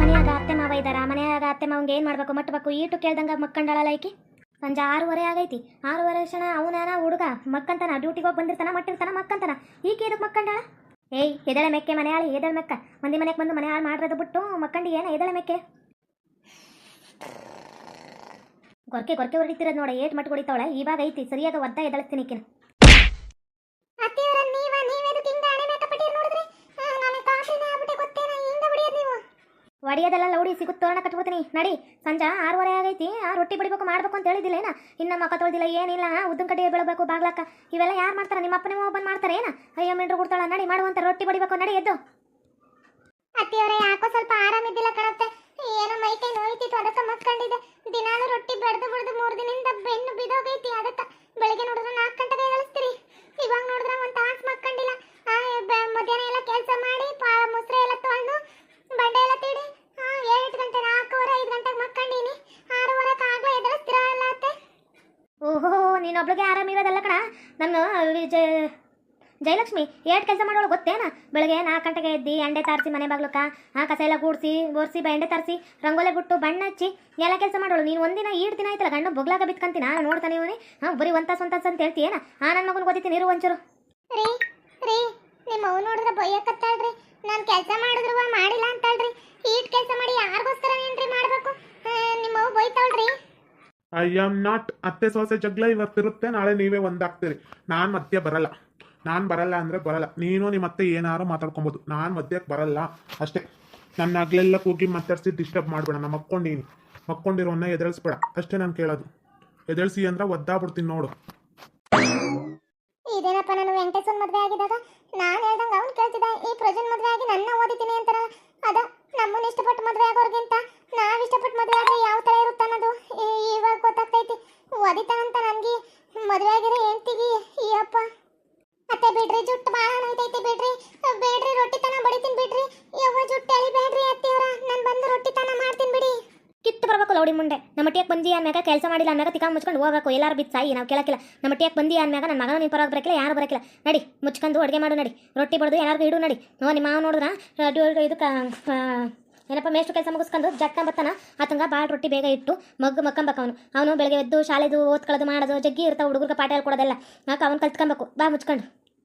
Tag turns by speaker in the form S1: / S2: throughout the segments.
S1: ಮನೆಯಾಗ ಅತ್ತೆ ಮಾವ ಇದ್ದಾರ ಮನೆಯಾಗ ಅತ್ತೆ ಮಾವಂಗೆ ಏನು ಮಾಡ್ಬೇಕು? ಮಟ್ಟಬೇಕು ಈಟು ಕೇಳ್ದಂಗ ಮಕ್ಕಂಡಳಲ್ಲ ಈಕಿ ಸಂಜೆ ಆರೂವರೆ ಆಗೈತಿ. ಆರೂವರೆ ಕ್ಷಣ ಅವನ ಹುಡುಗ. ಮಕ್ಕಂತನ ಡ್ಯೂಟಿಗೆ ಹೋಗಿ ಬಂದಿರ್ತಾನ, ಮಟ್ಟಿರ್ತಾನ, ಮಕ್ಕಂತನ. ಈಕೆ ಇದಕ್ಕೆ ಮಕ್ಕಂಡಾಳ? ಏಯ್ ಎದಳೆ ಮೆಕ್ಕೆ ಮನೆ ಹಾಳು ಎದಳೆ ಮೆಕ್ಕ. ಮಂದಿ ಮನೆಗೆ ಬಂದು ಮನೆ ಮಾಡ್ರದು ಬಿಟ್ಟು ಮಕ್ಕಂಡಿ ಏನ ಎದಳೆ ಮೆಕ್ಕೆ? ಗೊರ್ಕೆ ಗೊರ್ಕೆ ಹೊರಡಿತಿರೋದು ನೋಡ, ಏಟ್ ಮಟ್ಟು ಹೊಡಿತಾವಳೆ. ಇವಾಗ ಐತಿ. ಸರಿಯಾದ ಒದ್ದ ಎದಳಿಸ್ತೀನಿ ಒಡಿಯೋದೆಲ್ಲ ಲೌಡಿ ಸಿಗುತ್ತೆ ತೋರಣ ಕಟ್ಕೋತೀನಿ ನಡಿ, ಸಂಜೆ ಆರೂವರೆ ಆಗೈತಿ. ಆ ರೊಟ್ಟಿ ಬಡಿಬೇಕು ಮಾಡ್ಬೇಕು ಅಂತ ಹೇಳಿದಿಲ್ಲೇನ ಇನ್ನ ಮಕ್ಕ ತೊಳ್ದಿಲ್ಲ, ಏನಿಲ್ಲ ಉದ್ದಿನ ಕಡೆ ಬೀಳಬೇಕು ಬಾಗ್ಲಕ್ಕ ಇವೆಲ್ಲ ಯಾರು ಮಾಡ್ತಾರೆ? ನಿಮ್ಮ ಅಪ್ಪನೇ ಓಪನ್ ಮಾಡ್ತಾರೆ ಏನ? ಅಯ್ಯೋ, ಮೆಂಡ್ರು ಕೊಡ್ತಾಳ. ನಡಿ, ಮಾಡುವಂತ ರೊಟ್ಟಿ ಬಡಿಬೇಕು ನಡಿ, ಎದ್ದು.
S2: ಅತ್ತಿಯವರೇ, ಯಾಕೋ ಸ್ವಲ್ಪ ಆರಾಮಿದ್ದಿಲ್ಲ ಕಣತ್ತೆ ಏನೋ ಮೈ ಕೈ ನೋಯ್ತಿತ್ತು, ಅದಕ್ಕೆ ಮಕ್ಕಂಡಿದೆ ದಿನಾಲು ರೊಟ್ಟಿ ಬಡ್ದು ಬಡ್ದು ಮೂರು ದಿನದಿಂದ ಬೆನ್ನು ಬಿದೋಗೈತಿ, ಅದಕ್ಕೆ. ಬೆಳಿಗ್ಗೆ ನೋಡಿದ್ರೆ ನಾಲ್ಕು ಗಂಟೆಗೆ ಕಳಿಸ್ತೀರಿ ಇವಾಗ ನೋಡಿದ್ರೆ ಒಂದು ತಾಸು ಮಕ್ಕಂಡಿಲ್ಲ ಮಧ್ಯಾಹ್ನ ಎಲ್ಲ ಕೆಲಸ ಮಾಡಿ
S1: ಓಹೋ ಆರಾಮ ಇರೋದಲ್ಲ ಕಣ? ನನ್ನ ಜಯ, ಜಯಲಕ್ಷ್ಮಿ ಏಟ್ ಕೆಲಸ ಮಾಡೋಳು ಗೊತ್ತೇನ? ಬೆಳಗ್ಗೆ ನಾಲ್ಕು ಗಂಟೆಗೆ ಎದ್ದು ಎಂಡೆ ತಾರಿಸಿ ಮನೆ ಬಾಗ್ಲಕ್ಕ, ಆ ಕಸ ಎಲ್ಲ ಗೂಡಿಸಿ, ಒರೆಸಿ ಎಂಡೆ ತರಿಸಿ, ರಂಗೋಲೆ ಬಿಟ್ಟು ಬಣ್ಣ ಹಚ್ಚಿ ಎಲ್ಲ ಕೆಲಸ ಮಾಡೋಳು. ನೀನು ಒಂದಿನ ಈಡ್ ದಿನ ಆಯ್ತಲ್ಲ ಗಂಡು ಬೊಗ್ಲಾಗ ಬಿತ್ಕಂತೀನಿ? ನಾನು ನೋಡ್ತಾನೆ ಇವನೇ. ಹಾಂ, ಬರೀ ಒಂದ್ ತಾಸು, ಒಂದ್ ಅಂತ ಹೇಳ್ತೀಯೇನ? ಆ ನನ್ನ ಮಗನ ಗೊತ್ತಿತ್ತು ನೀರು ಒಂಚೂರು.
S2: ರೀ ರೀ ನಿಮ್ಮ ನೋಡಿದ್ರೆ ಬೈಯಕತ್ತಾಳ್ರಿ. ನಾನು ಕೆಲಸ ಮಾಡಿದ್ರು
S3: ಐ ಆಮ್ ನಾಟ್ ಅತ್ತೆ ಸೋಸೆ ಜಗ್ಲ ಇವತ್ತಿರುತ್ತೆ ನಾಳೆ ನೀವೇ ಒಂದಾಗ್ತೀರಿ. ನಾನು ಮಧ್ಯೆ ಬರಲ್ಲ. ನಾನು ಬರಲ್ಲ ಅಂದರೆ ಬರಲ್ಲ. ನೀನು ನಿಮ್ಮ ಅತ್ತೆ ಏನಾರು ಮಾತಾಡ್ಕೊಬೋದು. ನಾನು ಮಧ್ಯಕ್ಕೆ ಬರಲ್ಲ. ಅಷ್ಟೇ. ನನ್ನ ಹಗ್ಲೆಲ್ಲ ಕೂಗಿ ಮಾತಾಡ್ಸಿ ಡಿಸ್ಟರ್ಬ್ ಮಾಡಬೇಡ. ನಾನು ಮಕ್ಕೊಂಡೀನಿ. ಮಕ್ಕೊಂಡಿರೋನ್ನ ಎದುರಿಸ್ಬೇಡ. ಅಷ್ಟೇ ನಾನು ಕೇಳೋದು. ಎದುರಿಸಿ ಅಂದ್ರೆ ಒದ್ದಾಬಿಡ್ತೀನಿ ನೋಡು.
S2: ಇದೇನಪ್ಪ ನಾನು ವೆಂಕಟೇಶ್ವರ ಮದುವೆ ಆಗಿದಾಗ ನಾನು ಹೇಳ್ದಂಗೆ ಅವ್ನು ಕೇಳ್ತಿದ್ದ, ಈ ಪ್ರಜನ್ ಮದುವೆ ಆಗಿ ನನ್ನ ಓದಿತೀನಿ ಅಂತಾರಲ್ಲ. ಅದ ನಮ್ಮನ್ನ ಇಷ್ಟಪಟ್ಟು ಮದುವೆ ಆಗೋರ್ಗಿಂತ ನಾವ್ ಇಷ್ಟಪಟ್ಟು ಮದುವೆ ಆದ್ರೆ ಯಾವ ಥರ ಇರುತ್ತೆ ಅನ್ನೋದು ಈ- ಇವಾಗ ಗೊತ್ತಾಗ್ತೈತಿ ಓದಿತಾನಂತ ನನಗೆ ಮದುವೆ ಆಗಿರೋ ಹೆಂಡ್ತಿಗೆ ಈ ಅಪ್ಪ ಅತ್ತೆ ಬಿಡ್ರಿ ಜುಟ್ಟು ಭಾಳ ನೋಯ್ತೈತಿ ಬಿಡ್ರಿ ಬೇಡ್ರಿ ರೊಟ್ಟಿ ತನ ಬಡಿತೀನಿ ಬಿಡ್ರಿ ಯವ್ವ ಜುಟ್ಟು ಎಳಿಬೇಡ್ರಿ ಅತ್ತಿಯವ್ರ ನಾನು ಬಂದು ರೊಟ್ಟಿ ತನ ಮಾಡ್ತೀನಿ ಬಿಡಿ
S1: ಬರ್ಬೇಕು ಮುಂಡೆ ನಮ್ಮ ಟಿಯಕ್ಕೆ ಬಂದಿ ಅಂದ್ಮ್ಯಾಗ ಕೆಲಸ ಮಾಡಿಲ್ಲ ಅಂದ್ಮ್ಯಾಗ ತಿಕ್ಕ ಮುಚ್ಕೊಂಡು ಹೋಗಬೇಕು. ಎಲ್ಲಾರು ಬಿತ್ತ ಸಾಯಿ ನಾವು ಕೇಳಕ್ಕಿಲ್ಲ. ನಮ್ಮ ಟಿಯಕ್ಕೆ ಬಂದಿ ಅಂದ್ಮ್ಯಾಗ ನನ್ನ ಮಗನ ನೀವು ಪರವಾಗಿ ಬರಕಿಲ್ಲ ಯಾರು ಬರಕಿಲ್ಲ. ನಡಿ ಮುಚ್ಕೊಂಡು ಅಡುಗೆ ಮಾಡು ನಡಿ. ರೊಟ್ಟಿ ಬಡ್ದು ಎಲ್ಲರಿಗೂ ಇಡು ನಡಿ. ನೋ ನಿಮ್ಮ ಮಾವ ನೋಡಿದ್ರ ಇದು ಏನಪ್ಪ ಮೇಷ್ಟು ಕೆಲಸ ಮುಗಿಸ್ಕೊಂಡು ಜಟ್ಟ ಬರ್ತಾನ? ಆತಂಗ ಭಾಳ ರೊಟ್ಟಿ ಬೇಗ ಇಟ್ಟು ಮಗ್ಗು ಮಕ್ಕಂಬೇಕು ಅವನು. ಅವನು ಬೆಳಗ್ಗೆ ಎದ್ದು ಶಾಲೆದು ಓದ್ಕೊಳ್ಳೋದು ಮಾಡೋದು ಜಗ್ಗಿ ಇರ್ತಾವ ಹುಡುಗರಿಗೆ ಪಾಠ ಹೇಳ್ಕೊಡೋದೆಲ್ಲ. ಯಾಕೆ ಅವ್ನು ಕಲ್ತ್ಕೊಬೇಕು. ಬಾ ಮುಚ್ಕೊಂಡು.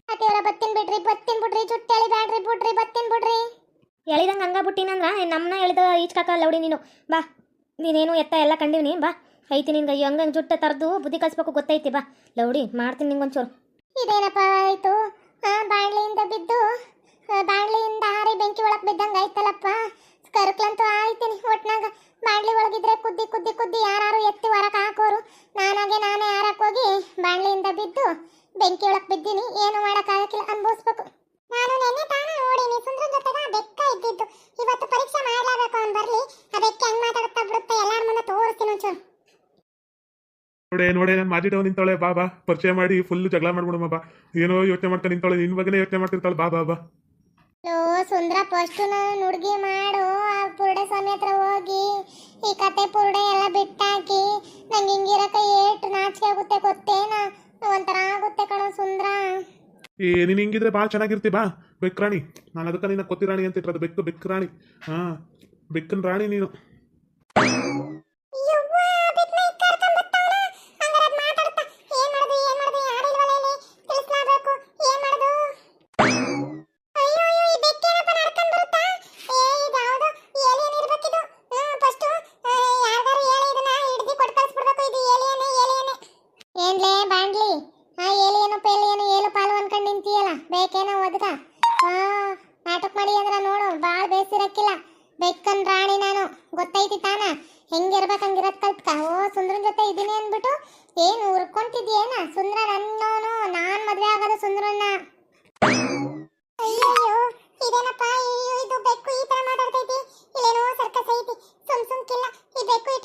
S2: ಅತ್ತಿಯವ್ರ ಬತ್ತೀನಿ ಬಿಡ್ರಿ ಬತ್ತೀನಿ ಬಿಡ್ರಿ ಜುಟ್ಟು ಬ್ಯಾಡ್ರಿ ಬಿಡ್ರಿ ಬತ್ತೀನಿ ಬಿಡ್ರಿ
S1: ಎಳಿದಂಗೆ ಹಂಗ ಬಿಟ್ಟಿನಂದ್ರ ನಮ್ಮನ್ನ ಎಳಿದ ಈಚ್ಕಾಕ ಲೌಡಿ ನೀನು. ಬಾ. ನೀನೇನು ಎತ್ತ ಎಲ್ಲ ಕಂಡೀನಿ ಬಾ. ಐತಿ ನಿನ್ಗೆ ಹಂಗ ಜುಟ್ಟ ತರದು ಬುದ್ಧಿ ಕಲಿಸ್ಬೇಕು ಗೊತ್ತೈತಿ, ಬಾ. ಲೌಡಿ, ಮಾಡ್ತೀನಿ ನಿಂಗೊಂಚೂರು
S2: ಇದೇನಪ್ಪ ಆಯ್ತು? ಬಾಣ್ಲಿಯಿಂದ ಬಿದ್ದು ಬಾಣ್ಲಿಯಿಂದ ಹಾರಿ ಬೆಂಕಿ ಒಳಗೆ ಬಿದ್ದಂಗೆ ಆಯ್ತಲ್ಲಪ್ಪ? ಕರ್ಕ್ಲಂತೂ ಆಯ್ತೀನಿ, ಒಟ್ನಾಗ ಬಾಣ್ಲಿ ಒಳಗಿದ್ರೆ ಕುದ್ದಿ ಕುದ್ದಿ ಕುದ್ದಿ ಯಾರು ಎತ್ತಿ ಹೊರಗೆ ಹಾಕೋರು ನಾನಾಗೆ ನಾನೇ ಹಾರಕ್ ಹೋಗಿ ಬಾಣ್ಲಿಯಿಂದ ಬಿದ್ದು ಬೆಂಕಿ ಒಳಗೆ ಬಿದ್ದೀನಿ ಏನು ಮಾಡೋಕ್ಕಾಗಕ್ಕಿಲ್ಲ ಅನ್ಭವಿಸ್ಬೇಕು ನಾನು ನೆನ್ನೆ ತಾನ ನೋಡಿನಿ ಸುಂದ್ರ ಜೊತೆಗ ಬೆಕ್ಕ ಇದ್ದಿದ್ದು ಇವತ್ತು ಪರೀಕ್ಷೆ ಮಾಡಲೇಬೇಕು ಅವ್ನು ಬರಲಿ ಆ ಬೆಕ್ಕ ಹೆಂಗ್ ಮಾತಾಡುತ್ತಾ ಬಿಡುತ್ತೆ ಎಲ್ಲಾರ ಮುಂದೆ ತೋರಿಸ್ತೀನಿ ಒಂಚೂರು
S3: ನೋಡೆ ನೋಡೆ ನಾನು ಮಾಜಿಟವ್ ನಿಂತಾಳೆ ಬಾ ಬಾ ಪರಿಚಯ ಮಾಡಿ ಫುಲ್ ಜಗಳ ಮಾಡ್ಬಿಡಮ್ಮ ಬಾ. ಏನೋ ಯೋಚನೆ ಮಾಡ್ತಾ ನಿಂತಾಳೆ ನಿನ್ ಬಗ್ಗೆನೇ ಯೋಚನೆ ಮಾಡ್ತಿರ್ತಾಳೆ ಬಾ ಬಾ ಬಾ.
S2: ಲೋ ಸುಂದ್ರ ಫಸ್ಟ್ ನಾನು ಹುಡುಗಿ ಮಾಡು ಆ ಪುರುಡೆ ಸ್ವಾಮಿ ಹತ್ರ ಹೋಗಿ ಈ ಕತೆ ಪುರುಡೆ ಎಲ್ಲ ಬಿಟ್ಟಾಕಿ ನಂಗೆ ಹಿಂಗಿರಕ ಏಟು ನಾಚಿಕೆ ಆಗುತ್ತೆ ಗೊತ್ತೇನಾ ಒಂಥರ ಆಗುತ್ತೆ ಕಣೋ ಸುಂದ್ರ.
S3: ಏ ನೀನು ಹಿಂಗಿದ್ರೆ ಭಾಳ ಚೆನ್ನಾಗಿರ್ತಿ ಬಾ ಬೆಕ್ರಾಣಿ ನಾನು ಅದಕ್ಕೆ ನಿನ್ನ ಕೊತ್ತಿರಾಣಿ ಅಂತ ಇಟ್ಟರೆ ಬೆಕ್ಕು ಬೆಕ್ಕು ರಾಣಿ. ಹಾಂ ಬೆಕ್ಕನ ರಾಣಿ ನೀನು
S2: ಯವ್ವ, ಬಿಟ್ನ ಇದ್ ಕರ್ಕೊಂಡ್ ಬರ್ತಾವ್ನ. ಹಂಗಾರೆ ಅದ್ ಮಾತಾಡ್ತಾ, ಏನ್ ಮಾಡುದು, ಏನ್ ಮಾಡುದು, ಯಾರು ಇಲ್ವಲ್ಲ ಇಲ್ಲಿ? ತಿಳಿಸ್ಲೇಬೇಕು, ಏನ್ ಮಾಡುದು? ಅಯ್ಯೋ, ಅಯ್ಯೋ, ಈ ಬೆಕ್ಕೇನಪ್ಪ ನಡ್ಕೊಂಡ್ ಬರುತ್ತಾ? ಏ, ಇದ್ ಯಾವ್ದೋ alien ಇರ್ಬೇಕಿದು. ಹ್ಮ್, first, ಆ, ಯಾರ್ಗಾರು ಹೇಳಿ ಇದನ್ನ ಹಿಡ್ದಿ ಕೊಟ್ ಕಳ್ಸ್ಬಿಡ್ಬೇಕು, ಇದು alien, alien. ಏನ್ಲೇ ಬಾಂಡ್ಲಿ ಆ ಏಲಿಯನು ಪೇಲಿಯನು ಏಲು ಪಾಲು ಅನ್ಕೊಂಡ್ ನಿಂತಿಯಲ್ಲ ಬೇಕೇನೋ ಒದ್ಗ ಆ ನಾಟಕ ಮಾಡಿ ಅಂದ್ರ ನೋಡು ಬಾಳ್ ಬೇಸಿರಕ್ಕಿಲ್ಲ ಬೆಕ್ಕನ್ ರಾಣಿ ನಾನು ಗೊತ್ತೈತಿ ತಾನ ಹೆಂಗಿರ್ಬೇಕು ಹಂಗಿರತ್ ಕಲ್ತ್ಕ ಓ ಸುಂದ್ರನ್ ಜೊತೆ ಇದೀನಿ ಅಂದ್ಬಿಟ್ಟು ಏನು ಉರ್ಕೊಂತಿದ್ಯೇನ ಸುಂದ್ರ ನನ್ನೋನು ನಾನ್ ಮದ್ವೆ ಆಗೋದು ಸುಂದ್ರನ್ನ. ಅಯ್ಯೋ ಇದೇನಪ್ಪ? ಇದು ಬೆಕ್ಕು ಈ ತರ ಮಾತಾಡ್ತೈತಿ ಇಲ್ಲೇನೋ ಸರ್ಕಸ್ ಐತಿ. ಸುಮ್ ಸುಮ್ಕಿಲ್ಲ, ಈ ಬೆಕ್ಕು ಇಟ್ಟೊಂದು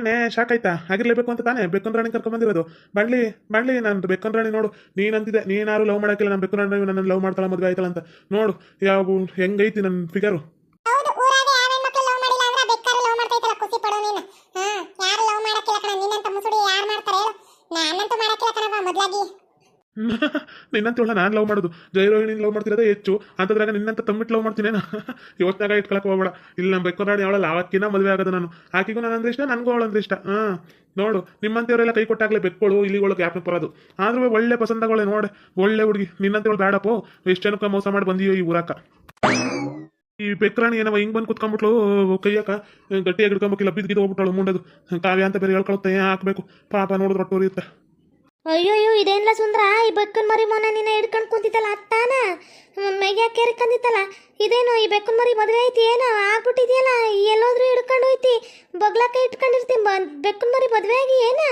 S3: ಏನೇ ಶಾಕ್ ಆಯ್ತಾ? ಆಗಿರ್ಲೇಬೇಕು ಅಂತ ತಾನೇ? ಬೆಕ್ಕನ್ರಾಣಿ ಕರ್ಕೊಂಡ್ ಬಂದಿರೋದು ಬಾಣ್ಲಿ ಬಾಣ್ಲಿ ನಾನು ಬೆಕ್ಕನ್ರಾಣಿ ನೋಡು. ನೀನಂತಿದೆ ನೀನಾರು ಲವ್ ಮಾಡಕ್ಕಿಲ್ಲ ನಾನು ಬೆಕ್ಕನ್ ರಾಣಿ ನನ್ನ ಲವ್ ಮಾಡ್ತಾಳ ಮದುವೆ ಆಯ್ತಲ್ಲ ಅಂತ. ನೋಡು ಯಾವ ಹೆಂಗೈತಿ ನನ್ನ ಫಿಗರು
S2: ಹೌದು ಹೇಳ
S3: ನಿನ್ನಂತ ನಾನು ಲವ್ ಮಾಡೋದು. ಜೈರೋಹಿಣಿ ಲವ್ ಮಾಡ್ತಿರೋದೇ ಹೆಚ್ಚು. ಅಂತದ್ರಾಗ ನಿನ್ನಂತ ತಮ್ಮಿಟ್ಟು ಲವ್ ಮಾಡ್ತೀನೇನ ಯೋಚನೆಗ ಇಟ್ಕೊಳಕ್ ಹೋಗ್ಬೇಡ. ಇಲ್ಲಿ, ನಮ್ಮ ಬೆಕ್ಕೋರಾಡಿ ಅವಳಲ್ಲ ಅವಕ್ಕಿನ ಮದುವೆ ಆಗೋದು ನಾನು. ಆಕಿಗೂ ನಾನು ಅಂದ್ರೆ ಇಷ್ಟ, ನನಗೂ ಅವಳಂದ್ರೆ ಇಷ್ಟ. ಹಾಂ, ನೋಡು ನಿಮ್ಮಂತೇವರೆಲ್ಲ ಕೈ ಕೊಟ್ಟಾಗಲೇ ಬೆಕ್ಕೋಳು ಒಳಗೆ ಗ್ಯಾಪ್ನ ಬರೋದು. ಆದ್ರೂ ಒಳ್ಳೆ ಪಸಂದಗಳೇ ನೋಡೆ. ಒಳ್ಳೆ ಹುಡುಗಿ ನಿನ್ನಂತೇಳು ಬೇಡಪ್ಪೋ ಎಷ್ಟು ಜನಕ್ಕೆ ಮೋಸ ಮಾಡಿ ಬಂದಿಯೋ ಈ ಊರಾಕ. ಈ ಬೆಕ್ರಾಣಿ ಏನವ, ಹಿಂಗ್ ಬಂದು ಕುತ್ಕೊಂಡ್ಬಿಟ್ಲು ಕೈಯಕ, ಗಟ್ಟಿಯಾಗಿ ಹಿಡ್ಕೊಂಬಕ್ಕಿಲ್ಲ ಬಿದ್ದು ಹೋಗ್ಬಿಟ್ಟಳು, ಮುಂಡದು. ಕಾವ್ಯ ಅಂತ ಬೇರೆ ಹೇಳ್ಕೊಳುತ್ತೆ ಹಾಕ್ಬೇಕು. ಪಾಪ ನೋಡಿದ್ರೆ ಒಟ್ಟು
S1: ಅಯ್ಯೋಯ್ಯೋ ಇದೇನಿಲ್ಲ ಸುಂದ್ರ? ಈ ಬೆಕ್ಕನ್ ಮರಿ ಮೊನ್ನೆ ನಿನ್ನ ಹಿಡ್ಕೊಂಡು ಕುಂತಿತ್ತಲ್ಲ ಅತ್ತಾನ? ಮೈಗ್ಯಾಕೆ ಕೆರ್ಕಂದಿತ್ತಲ್ಲ ಇದೇನು ಈ ಬೆಕ್ಕನ್ ಮರಿ ಮದುವೆ ಐತಿ ಏನೋ ಆಗ್ಬಿಟ್ಟಿದೆಯಲ್ಲ? ಎಲ್ಲೋದ್ರೂ ಹಿಡ್ಕೊಂಡು ಹೋಯ್ತಿ ಬಗ್ಲಾಕ ಇಟ್ಕೊಂಡಿರ್ತೀನಿ ಬ ಬೆಕ್ಕನ್ ಮರಿ ಮದುವೆ ಆಗಿ ಏನ?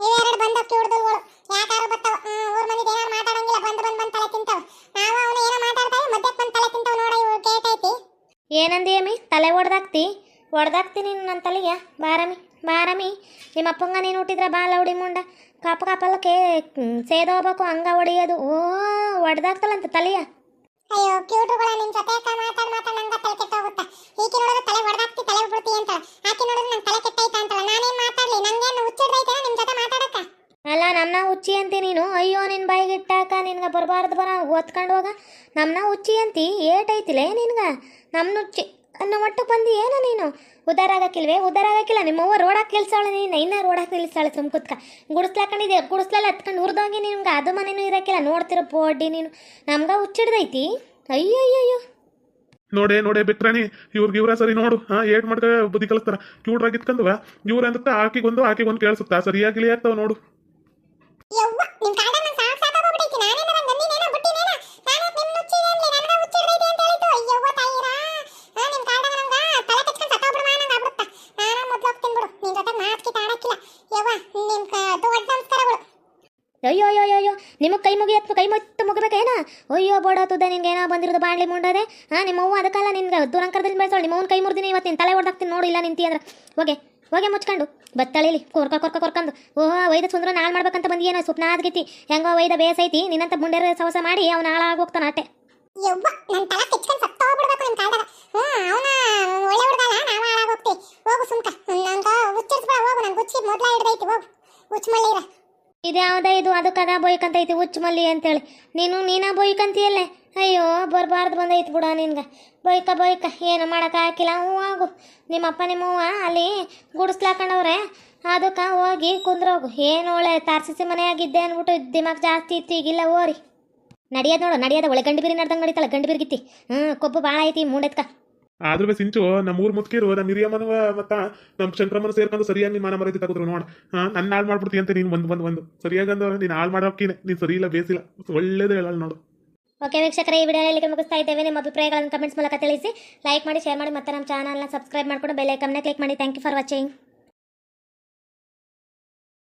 S2: ಇವೆರಡು ಬಂದಕ್ಕೆ ಹುಡುಗರುಗಳು ಯಾಕಾರು ಬರ್ತಾವ ಊರ್ ಮಂದಿ ಏನಾರು ಮಾತಾಡಂಗಿಲ್ಲ ಬಂದು ಬಂದು ಬಂದ್ ತಲೆ ತಿಂತಾವ. ನಾವು ಅವನು ಏನೋ ಮಾತಾಡ್ತಾವೆ ಮಧ್ಯಕ್ಕೆ ಬಂದು ತಲೆ ತಿಂತಾವ ನೋಡ ಇವು ಕೇಳ್ತೈತಿ
S1: ಏನಂದಿ ಅಮ್ಮಿ? ತಲೆ ಹೊಡ್ದಾಕ್ತಿ ಹೊಡ್ದಾಕ್ತೀನಿ ನನ್ನ ತಲೆಗೆ. ಬಾರಮಿ ಬಾರಮಿ ನಿಮ್ಮ ಅಪ್ಪಂಗ ನೀನು ಹುಟ್ಟಿದ್ರ ಬಾ ಲೌಡಿ ಮುಂಡ. ಕಾಪ ಕಾಪಲಕೆ ಸೇದೋಗ್ಬೇಕು ಹಂಗ ಹೊಡಿಯೋದು ಓ ಹೊಡ್ದಾಕ್ತಲ್ಲಂತ ತಲೆಯ.
S2: ಅಯ್ಯೋ ಕ್ಯೂಟುಗಳ ನಿನ್ ಜೊತೆ ಮಾತಾಡ್ ಮಾತಾಡ್ ನಂಗ ತಲೆ ಕೆಟ್ಟೋಗುತ್ತಾ. ಈಕೆ ನೋಡಿದ್ರೆ ತಲೆ ಹೊಡೆದಾಕ್ತಿ ತಲೆ ಬಿಡ್ತಿ ಅಂತ ಆಕೆ ನೋಡಿದ್ರೆ ನಂಗೆ ತಲೆ ಕೆಟ್ಟೈತ ಅಂತಲ್ಲ ನಾನೇನ್ ಮಾತಾಡ್ಲಿ? ನಂಗೇನು ಹುಚ್ಚಿಡ್ದೈತೆ ನಿಮ್ ಜೊತೆ ಮಾತಾಡಕ್ಕ?
S1: ಅಲ್ಲ ನಮ್ಮನ್ನ ಹುಚ್ಚಿ ಅಂತಿ ನೀನು. ಅಯ್ಯೋ ನಿನ್ನ ಬಾಯಿಗೆ ಇಟ್ಟಾಕ ನಿನ್ಗೆ ಬರಬಾರ್ದು ಬರ. ಓದ್ಕೊಂಡು ಹೋಗ. ನಮ್ಮನ್ನ ಹುಚ್ಚಿ ಅಂತಿ. ಏಟೈತಿಲೇ ನಿನ್ಗೆ. ನಮ್ಮನ್ನ ಹುಚ್ಚಿ ಅನ್ನೋ ಮಟ್ಟಕ್ಕೆ ಬಂದು ಏನೋ ನೀನು? ಉದ್ದಾರ ಆಗಕ್ಕಿಲ್ವೇ? ಉದ್ದಾರ ಆಗಕ್ಕಿಲ್ಲ. ನಿಮ್ಮವ್ವ ರೋಡಾಕ್ ನಿಲ್ಸಾಳೆ ನೀನು. ಇನ್ನ ರೋಡಾಕ್ ನಿಲ್ಸಾಳೆ ಸುಮ್ ಕುತ್ಕ. ಗುಡಿಸ್ಲಾಕೊಂಡಿದ್ದೆ ಗುಡಿಸ್ಲೆಲ್ಲ ಹತ್ಕೊಂಡು ಉರ್ದೋಗಿ ನಿಮ್ಗೆ ಅದು ಮನೇನು ಇರಕ್ಕಿಲ್ಲ. ನೋಡ್ತಿರೋ ಪೋಡಿ ನೀನು. ನಮ್ಗೆ ಹುಚ್ಚಿಡ್ದೈತಿ. ಅಯ್ಯೋ ಅಯ್ಯೋ ಅಯ್ಯೋ
S3: ನೋಡೆ ನೋಡೆ ಬೆಕ್ರಾಣಿ ಇವ್ರಿಗೆ ಇವ್ರ ಸರಿ ನೋಡು. ಹಾ ಏಟ್ ಮಾಡ್ಕ ಬುದ್ಧಿ ಕಲಿಸ್ತಾರ. ಕ್ಯೂಡ್ರಾಗಿ ಇತ್ಕಂದ್ವ ಇವ್ರ ಅಂತ ಆಕಿಗೊಂದು ಆಕಿಗೊಂದು ಕೇಳಿಸುತ್ತಾ. ಸರಿಯಾಗಿ ಆಗ್ತಾವ ನೋಡು
S2: ಯವ್ವ ನಿಮ್ ಕಾಡ ನನ್ ಸಾಕ್ ಸಾಕಾಗೋಗ್ಬಿಟ್ಟೈತಿ ನಾನೇನ ನನ್ ಗಂಡಿನೇನ ಬಿಟ್ಟಿನೇನ ನಾನು ನಿಮ್ ನುಚ್ಚಿ ಏನ್ಲಿ ನನಗ ಹುಚ್ಚಿಡ್ದೈತಿ ಅಂತ ಹೇಳಿದ್ದು ಅಯ್ಯವ್ವ ತಾಯಿರಾ ಆ ನಿಮ್ ಕಾಡ ನಂಗ ತಲೆ ಕೆಚ್ಕೊಂಡ್ ಸತ್ತೋಗ್ಬಿಡು ಮಾ ನಂಗ ಆಗ್ಬಿಡುತ್ತ ನಾನು ಮೊದ್ಲು ಹೋಗ್ತೀನಿ ಬಿಡು ನಿನ್ ಜೊತೆ ಮಾತ್ಕಿ ತಾಡಕ್ಕಿಲ್ಲ ಯವ್ವ ನಿಮ್ ಕ- ದೊಡ್ಡ ನಮಸ್ಕಾರಗಳು
S1: ಅಯ್ಯೋ ಅಯ್ಯೋ ಅಯ್ಯೋ ಅಯ್ಯೋ. ನಿಮಗೆ ಕೈ ಮುಗಿಯತ್ವ ಕೈ ಮುಟ್ಟು ಮುಗಬೇಕೇನ ಅಯ್ಯೋ ಬೋಡಾತುದ ನಿನ್ಗೆ ಏನೋ ಬಂದಿರೋದು ಬಾಣ್ಲಿ ಮುಂಡದೆ. ಹಾಂ, ನಿಮ್ಮ ಅವ್ವ ಅದಕ್ಕಲ್ಲ ನಿನ್ಗೆ ದುರಂಕರದಲ್ಲಿ ಬೆಳೆಸೋಳು. ನಿಮ್ಮ ಕೈ ಮುರಿದಿನಿ ಇವತ್ತು. ನಿನ್ನ ತಲೆ ಹೊಡೆದಾಗ್ತೀನಿ ನೋಡು, ಇಲ್ಲ ನಿಂತಿ ಅಂದ್ರೆ. ಹೋಗೆ ಹೋಗೆ ಮುಚ್ಕೊಂಡು. ಬತ್ತಳಿಲಿ ಕೊರ್ಕ ಕೊರ್ಕ ಕೊರ್ಕೊಂಡು ಓಹೋ ವೈದ ಸುಂದ್ರ ನಾಳೆ ಮಾಡ್ಬೇಕಂತ ಬಂದು ಏನೋ ಸುಪ್ನ ಆದ್ಗಿತಿ ಹೆಂಗೋ ವೈದ ಬೇಸೈತಿ. ನಿನ್ನಂತ ಮುಂಡೆರ ಸವಸ ಮಾಡಿ ಅವ್ನು ಹಾಳಾಗೋಗ್ತಾನ ಅಟ್ಟೆ.
S2: ಯವ್ವ ನನ್ನ ಅವನ ಒಳ್ಳೆ ಹೋಗು ಸುಮ್ಕ. ಮೊದಲ ಮಳ್ಳಿರ
S1: ಇದ್ಯಾವುದೇ ಇದು, ಅದು ಕದ ಬೋಯ್ಕಂತೈತಿ ಹುಚ್ಚು ಮಲ್ಲಿ ಅಂತೇಳಿ. ನೀನು ನೀನ ಬೋಯ್ಕಂತೀಯಲ್ಲೇ? ಅಯ್ಯೋ, ಬರಬಾರ್ದು ಬಂದೈತಿ ಬಿಡ ನಿನ್ಗೆ. ಬೈಕ ಬೈಕ ಏನು ಮಾಡೋಕೆ ಹಾಕಿಲ್ಲ. ಹ್ಞೂ ಆಗು ನಿಮ್ಮಪ್ಪ, ನಿಮ್ಮವ್ವ ಅಲ್ಲಿ ಗುಡಿಸ್ಲಾಕಂಡವ್ರೆ ಅದಕ್ಕೆ ಹೋಗಿ ಕುಂದ್ರೋಗು. ಏನು ಒಳ್ಳೆ ತಾರ್ಸಿಸಿ ಮನೆಯಾಗಿದ್ದೆ ಅಂದ್ಬಿಟ್ಟು ದಿಮಾಗ್ ಜಾಸ್ತಿ ಇತ್ತು, ಈಗಿಲ್ಲ ಓರಿ ನಡಿಯೋದು ನೋಡು, ನಡಿಯೋದ ಒಳ್ಳೆ ಗಂಡು ಬಿರಿ ನಡ್ದಂಗೆ ನಡೀತಾಳೆ, ಗಂಡು ಬಿರಿಗಿತ್ತಿ. ಹ್ಞೂ, ಕೊಬ್ಬು ಭಾಳ ಐತಿ ಮುಂಡೆತ್ಕ.
S3: ಆದ್ರೂ ಸಿಂಚು ನಮ್ಮ ಊರ್ ಮುತ್ಕಿರು ನಮ್ಮ ಹಿರಿಯಮ್ಮನವ ಮತ್ತ ನಮ್ಮ ಶಂಕ್ರಮ್ಮನ ಸೇರ್ಕೊಂಡು ಸರಿಯಾಗಿ ನೀನ್ ಮಾನ ಮರ್ಯಾದೆ ತಗೋದ್ರು ನೋಡ. ಹಾ ನನ್ನ ಹಾಳು ಮಾಡ್ಬಿಡ್ತಿ ಅಂತ ನೀನು ಒಂದು ಒಂದು ಸರಿಯಾಗಿ ಅಂದವ್ರೆ, ನೀನು ಹಾಳು ಮಾಡೋಕಿನ. ನೀನು ಸರಿ ಇಲ್ಲ, ಬೇಸಿಲ್ಲ. ಒಳ್ಳೇದು ಹೇಳಲ್ಲ ನೋಡು.
S1: ಓಕೆ ವೀಕ್ಷಕರೇ, ಈ ವಿಡಿಯೋ ಇಲ್ಲಿಗೆ ಮುಗಿಸ್ತಾ ಇದ್ದೇವೆ. ನಿಮ್ಮ ಅಭಿಪ್ರಾಯಗಳನ್ನು ಕಮೆಂಟ್ಸ್ ಮೂಲಕ ತಿಳಿಸಿ. ಲೈಕ್ ಮಾಡಿ, ಶೇರ್ ಮಾಡಿ, ಮತ್ತೆ ನಮ್ಮ ಚಾನಲ್ನ ಸಬ್ಸ್ಕ್ರೈಬ್ ಮಾಡಿಕೊಂಡು ಬೆಲ್ ಐಕನ್ನ ಕ್ಲಿಕ್ ಮಾಡಿ. Thank you for watching